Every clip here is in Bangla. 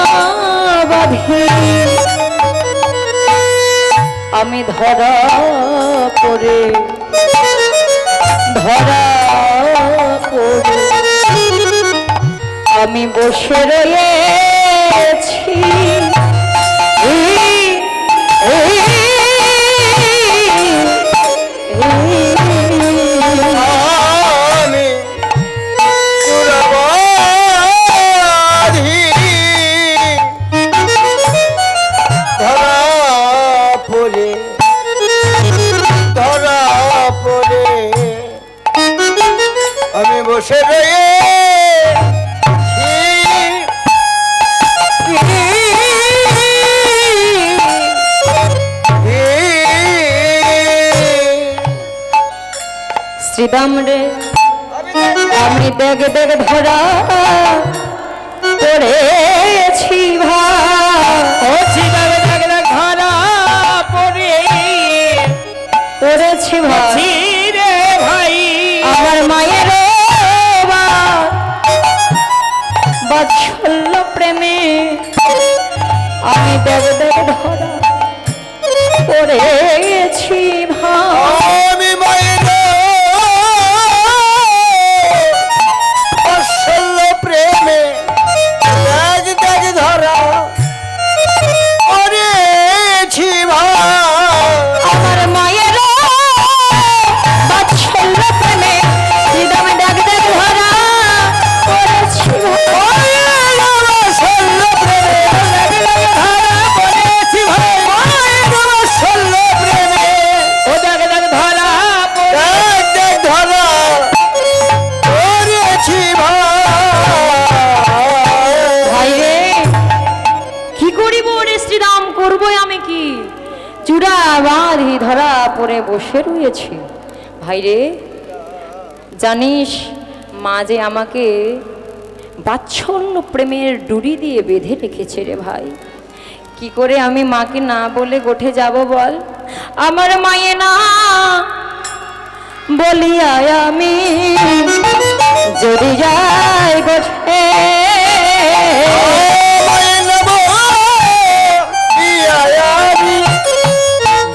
সুরাবাধি আমি ধরা পড়ে ধরা পড়ে আমি বসে রয়েছি এই। বসে রয়েছি। ভাই রে জানিস, মা যে আমাকে বাচ্ছন্ন প্রেমের ডুরি দিয়ে বেঁধে রেখেছে রে ভাই। কি করে আমি মাকে না বলে গোঠে যাব বল? আমার মায়ে না বলিয়া আমি যদি যাই গোঠে।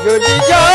যদি যায়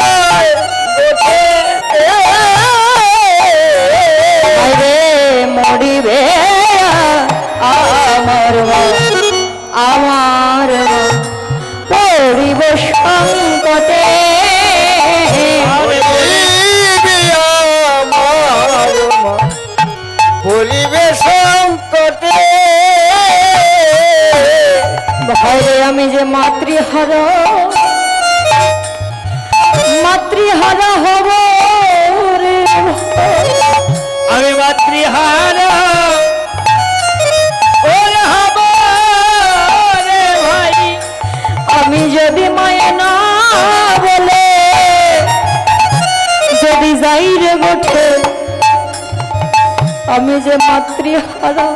আমি যে মাতৃহারা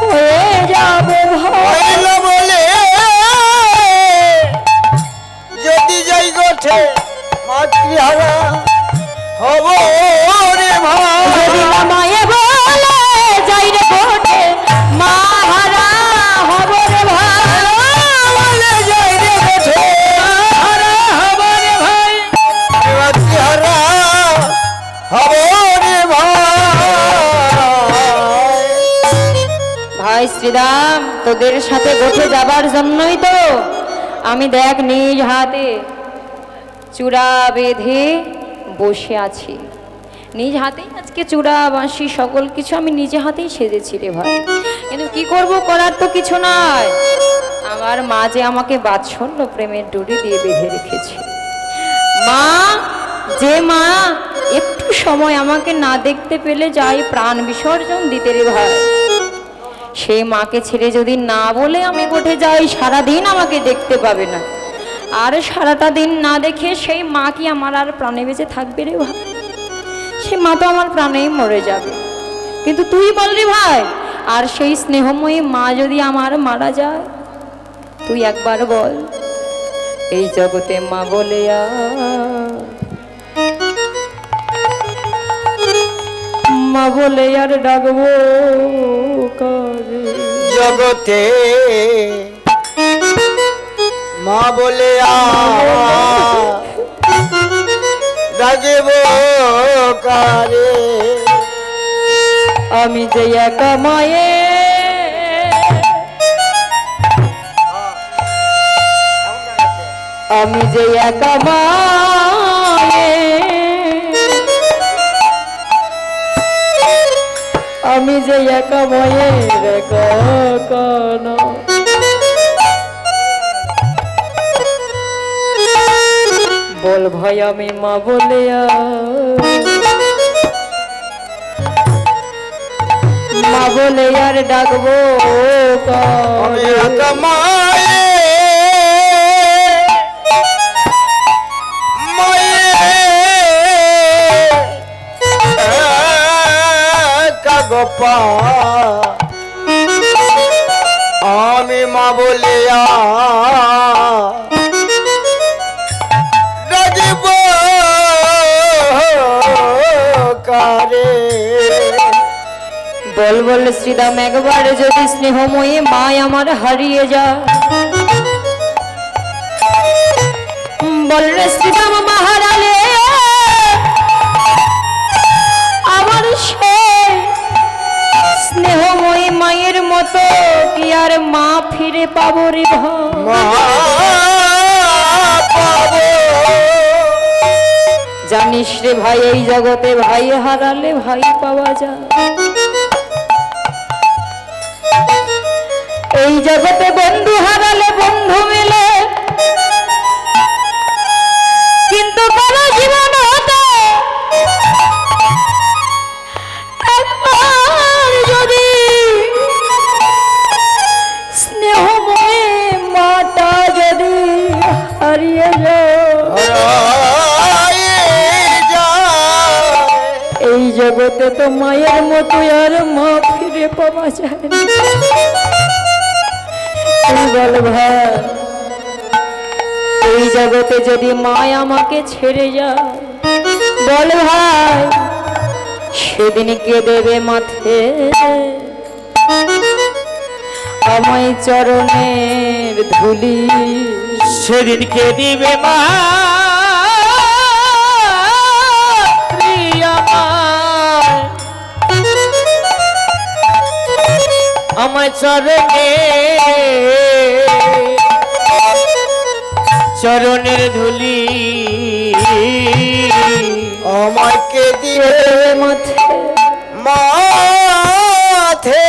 হয়ে যাব বলে। যদি যাই গোঠে মাতৃহারা হব রে ভাই। শ্রীরাম, তোদের সাথে গোঠে যাবার জন্যই তো আমি দেখ নিজ হাতে চূড়া বেঁধে বসে আছি। নিজ হাতেই আজকে চূড়া বাঁশি, সকল কিছু আমি নিজে হাতেই সেজেছি রে ভাই। কিন্তু কি করব করার তো কিছু নাই। আমার মা যে আমাকে বাৎসল্য প্রেমের ডুরি দিয়ে বেঁধে রেখেছে। মা, যে মা, একটু সময় আমাকে না দেখতে পেলে যাই প্রাণ বিসর্জন দিতে রে ভাই। সেই মাকে ছেড়ে যদি না বলে আমি কোঠে যাই, সারাদিন আমাকে দেখতে পাবে না। আর সারাটা দিন না দেখে সেই মা কি আমার আর প্রাণে বেঁচে থাকবে রে ভাই? সে মা তো আমার প্রাণেই মরে যাবে। কিন্তু তুই বল রে ভাই, আর সেই স্নেহময়ী মা যদি আমার মারা যায়, তুই একবার বল, এই জগতে মা বলে মা বলে আর ডাকবো কারে জগতে মা বলে রাজব কারে আমি যে একা মায়ে আমি যে একা মায়ে আমি যে এক ময়ের কন। বল ভাই, আমি মা বলে মা বলে আর ডাকবো আমি একা গোপা আমি মা বলিয়া। রাজব বল বল শ্রীদাম, একবার যদি স্নেহময়ী মায় আমার হারিয়ে যা বল শ্রীদাম কি আর মা ফিরে পাবো রে ভাবো জানিস রে ভাই এই জগতে ভাই হারালে ভাই পাওয়া যায়। এই জগতে বন্ধু হারালে জগতে তো মায়ের মতো আর মা ফিরে পাওয়া যায় বল ভাই? এই জগতে যদি মা আমাকে ছেড়ে যায়, বল ভাই, সেদিন কে দেবে মাথে আমায় চরণের ধুলি সেদিনকে দিবে মা। আমার চরণে। চরণের ধুলি। আমাকে দেবে মাথে মাথে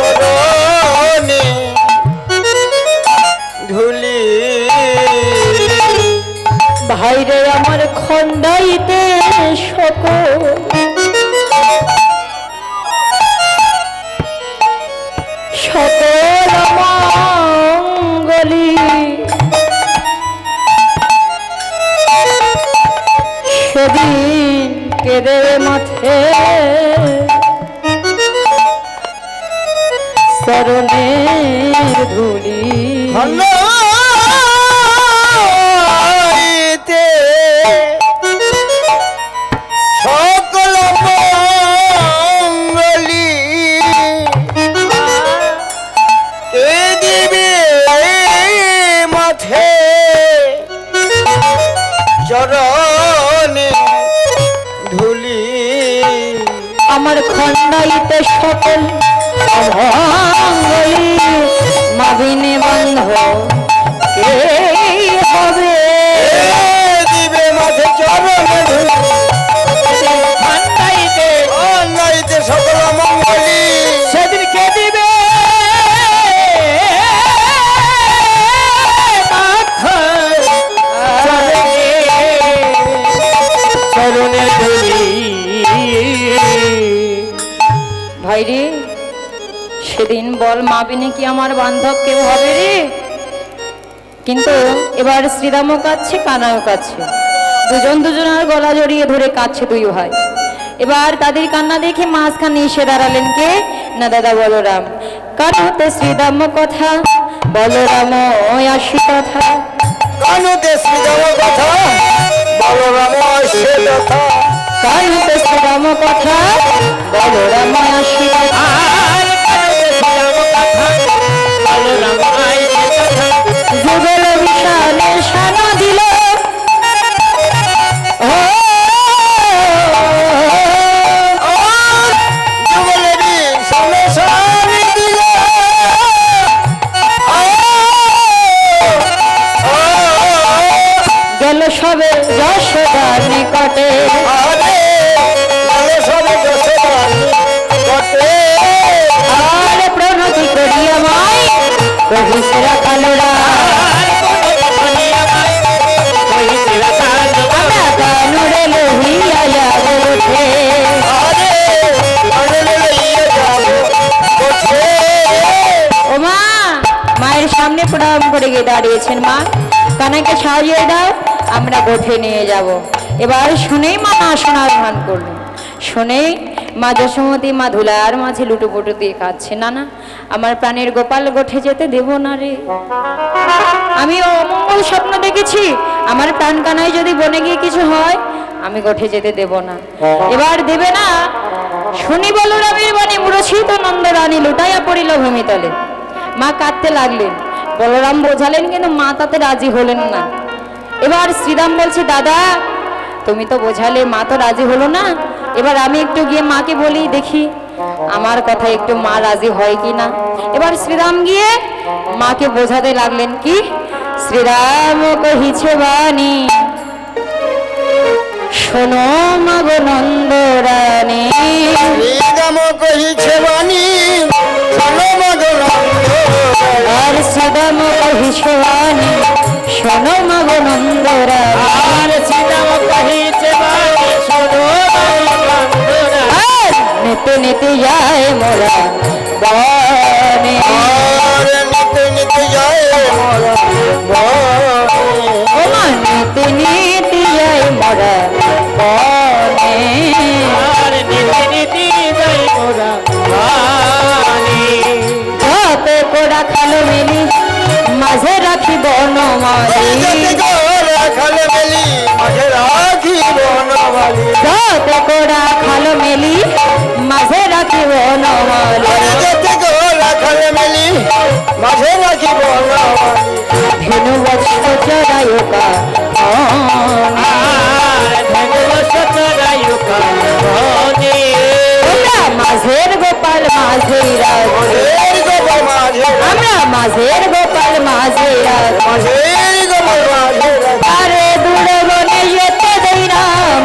চরণে ধুলি। ভাইরে আমার খন্ডাইতে সকল সেদিন মাঠে। চরণের ধুলি। বল মাবিনে কি আমার বান্ধব কেউ হবে রে? কিন্তু এবার শ্রীরামও কাচ্ছে কানাও কাচ্ছে দুজন দুজনের গলা জড়িয়ে ধরে কাচ্ছে দুই ভাই। এবার তাদের কান্না দেখে মাঝখানে এসে দাঁড়ালেন কে? না দাদা বলরাম। কার হতে শ্রীরাম কথা বলরাম আসি কথা। কানুতে শ্রীরাম কথা বলরাম কথা। শ্রীরাম কথা বলরাম আসিল আর দিল সামনে প্রণাম করে গিয়ে দাঁড়িয়েছেন মা। কানাকে সাজিয়ে দাও, আমরা গোঠে নিয়ে যাব। এবার শুনেই মা না শোনার ভান করল শুনেই মা যশোমতী, মা ধুলার মাঝে লুটোপুটু দিয়ে কাঁদছে না না আমার প্রাণের গোপাল গোঠে যেতে দেব না রে। আমি অমঙ্গল স্বপ্ন দেখেছি, আমার প্রাণ কানায় যদি বনে গিয়ে কিছু হয়, আমি গোঠে যেতে দেব না। এবার দেবে না, শুনি বলরামের বাণী মুরছিত নন্দ রানী লুটাইয়া পড়িল ভূমিতলে। মা কাঁদতে লাগলেন। বলরাম বোঝালেন কিন্তু মা তাতে রাজি হলেন না। এবার শ্রীরাম বলছে, দাদা, তুমি তো বোঝালে, মা তো রাজি হলো না। এবার আমি একটু গিয়ে মাকে বলি, দেখি আমার কথা একটু মা রাজি হয় কি না? এবার শ্রীরাম গিয়ে মাকে বোঝাতে লাগলেন, কি? শ্রীরাম কহিছে বাণী শোনো মাগো নন্দ রানী শ্রীরাম কহিছে বাণী শোনো মগন আর শ্রীরাম কহিছে বাণী শোনো মাগো নন্দ রানী আর শ্রীরাম কহিছে বাণী শোনো আর নিতে নিতে যায় মোরা। গোরা খালে মেলি মাঝে রাখি বনমালী। যত কোড়া খালো মেলি মাঝে রাখি বনমালি আরে যাতে গোরা খালে মেলি মাঝে রাখি ধেনু চরায়ুকা আমরা মাঝের গোপাল মাঝে মাঝের আমরা মাঝের গোপাল মাঝে মাঝের গোপাল মাঝে আরে দূরে বনে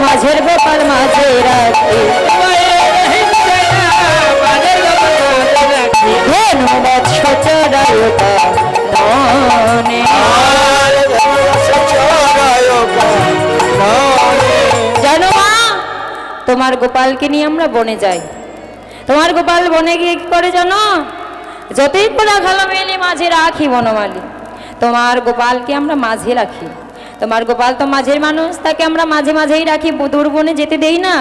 মাঝের গোপাল মাঝে। জানো তোমার গোপালকে নিয়ে আমরা বনে যাই। তোমার গোপাল বনে গিয়ে করে জানো? যতই পোড়া খালো মেলে মাঝে রাখি বনমালী। তোমার গোপালকে আমরা মাঝে রাখি। তোমার গোপাল তো মাঝের মানুষ তাকে আমরা মাঝে মাঝেই রাখি দূর বনে যেতে দেই না।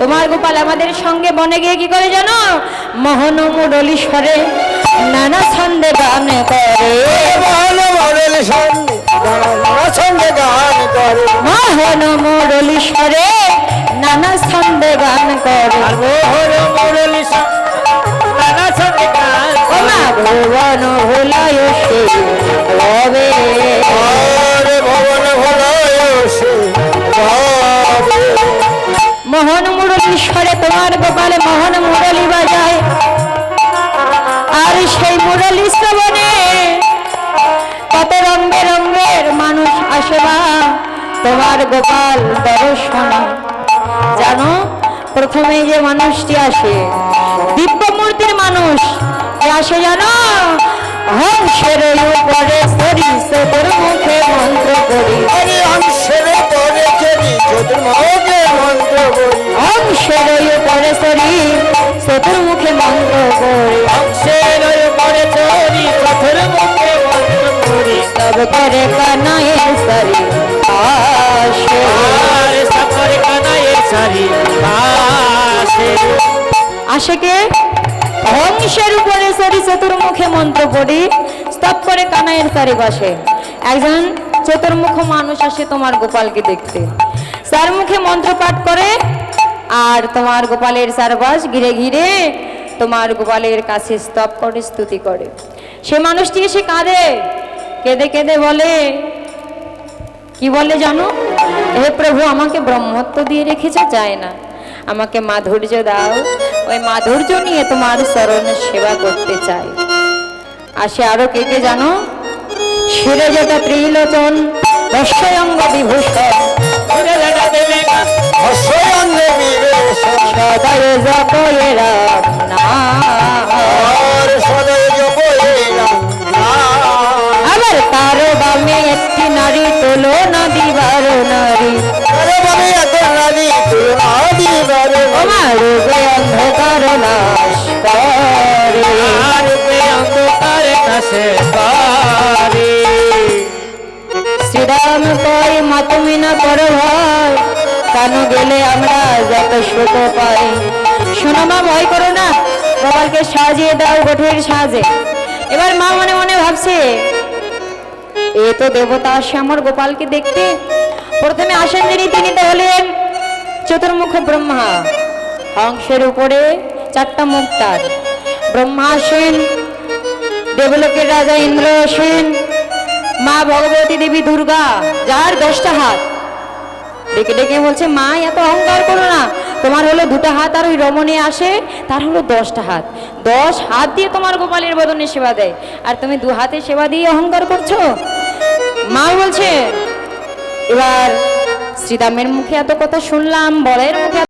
তোমার গোপাল আমাদের সঙ্গে বনে গিয়ে কি করে জানো? মোহন মুরলী স্বরে নানা ছন্দে গান করে। মহান মুরলী স্বরে নানা ছন্দে গান করে। মোহন ওমা ভুবন ভুলায় সে রবে আরে ভবন ভলায় সে ভাবে। মোহন মুরলীশ্বরে তোমার গোপালে মোহন মুরলী বাজায়। আর সেই মুরলী শ্রবণে কত রং বেরঙ্গের মানুষ আসে বা? তোমার গোপাল দর্শনে। জানো প্রথমে যে মানুষটি আসে দিব্য মূর্তির মানুষ আসে জানো হংসের উপরে সরিষের মুখে মন্ত্র করি। আরে অংশের পরে যদি চতুর্মুখে মন্ত্র করি। অংশের উপরে শরীর চতুর্মুখে মন্ত্র করি। অংশের পরে চরি চতুর্মুখে মন্ত্র করি। সব করে আসে কানায় সারি আসে কে অংশের উপরে শরীর চতুর্মুখে মন্ত্র পড়ি, স্তব করে কানাইয়ের চারিপাশে একজন চতুর্মুখ মানুষ আসে তোমার গোপালকে দেখতে। চার মুখে মন্ত্র পাঠ করে, আর তোমার গোপালের চারপাশ ঘিরে ঘিরে তোমার গোপালের কাছে স্তব করে, স্তুতি করে। সে মানুষটি এসে কাঁদে, কেঁদে কেঁদে বলে, কি বলে জানো? হে প্রভু, আমাকে ব্রহ্মত্ব দিয়ে রেখেছে, যায় না। আমাকে মাধুর্য দাও। ওই মাধুর্য নিয়ে তোমার চরণ সেবা করতে চাই। আসে আরও কে কে জানো? শিরে যেটা ত্রিলোচন বস্যঙ্গ বিভূষণ। সদয় নাম আবার তার বামে একটি নারী তোলো না দিবার করো ভয় কেন গেলে আমরা যত সুখ পাই। শোনো মা, ভয় করো না গোপালকে সাজিয়ে দাও গোঠের সাজে। এবার মা মনে মনে ভাবছে, এ তো দেবতা আসে আমার গোপালকে দেখতে। প্রথমে আসেন যিনি, তিনি তো হলেন চতুর্মুখ ব্রহ্মা। হংসের উপরে চারটা মুখ তার। ব্রহ্মা আসেন, দেবলোকের রাজা ইন্দ্র আসেন, মা ভগবতী দেবী দুর্গা, যার দশটা হাত। ডেকে ডেকে বলছে, মা, এত অহংকার করো না। তোমার হলো দুটা হাত আর ওই রমণে আসে, তার হলো দশটা হাত। দশ হাত দিয়ে তোমার গোপালের বদনে সেবা দেয়। আর তুমি দু হাতে সেবা দিয়ে অহংকার করছ? মা বলছে, এবার শ্রীরামের মুখে এত কথা শুনলাম বলের মুখে